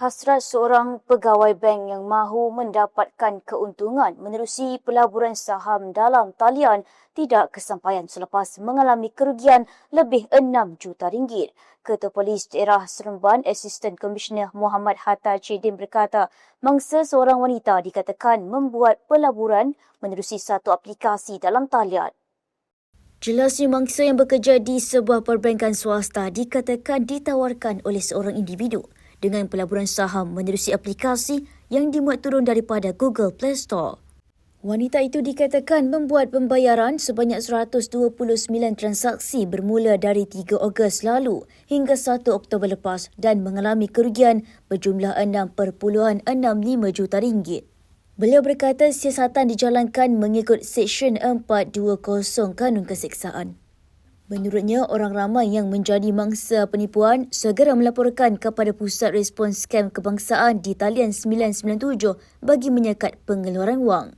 Hasrat seorang pegawai bank yang mahu mendapatkan keuntungan menerusi pelaburan saham dalam talian tidak kesampaian selepas mengalami kerugian lebih 6 juta ringgit. Ketua Polis Daerah Seremban, Asisten Komisioner Muhammad Hatta Chedin berkata, mangsa seorang wanita dikatakan membuat pelaburan menerusi satu aplikasi dalam talian. Jelasnya mangsa yang bekerja di sebuah perbankan swasta dikatakan ditawarkan oleh seorang individu dengan pelaburan saham menerusi aplikasi yang dimuat turun daripada Google Play Store. Wanita itu dikatakan membuat pembayaran sebanyak 129 transaksi bermula dari 3 Ogos lalu hingga 1 Oktober lepas dan mengalami kerugian berjumlah 6.65 juta ringgit. Beliau berkata siasatan dijalankan mengikut Seksyen 420 Kanun Keseksaan. Menurutnya, orang ramai yang menjadi mangsa penipuan segera melaporkan kepada Pusat Respons Scam Kebangsaan di talian 997 bagi menyekat pengeluaran wang.